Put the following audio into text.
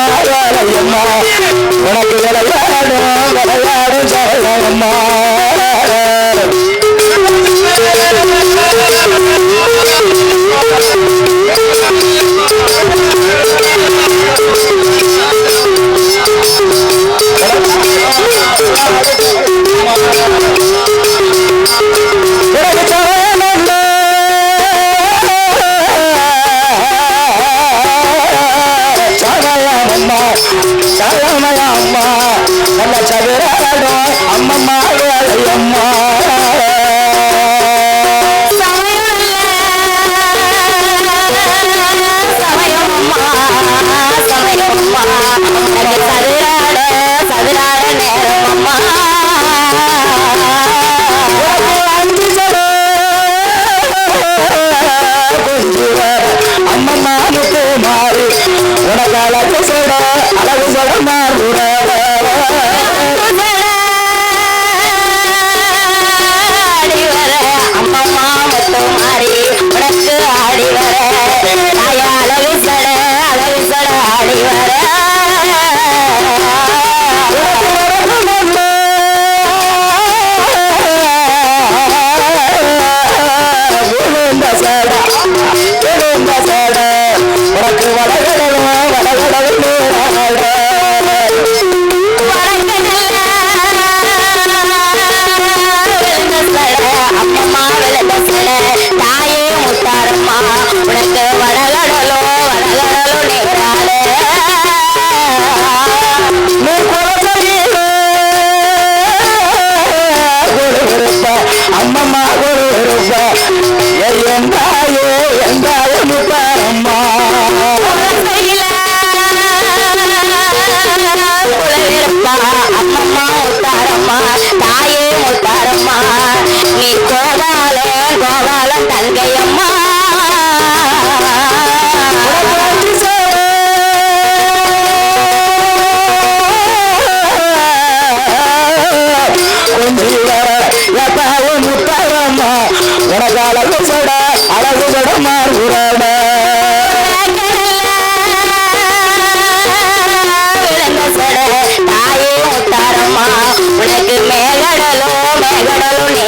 அம்மா வேலையம்மா உனக்கு சதுராடோ அம்மம்மா அம்மா. அம்மா மாறு. உனக்கு அளவு சொல்ல அளவு சொல்ல அழகு சட அழகு சட மாறுகிறோட உனக்கு மேகடலோ மேகடலோ நீ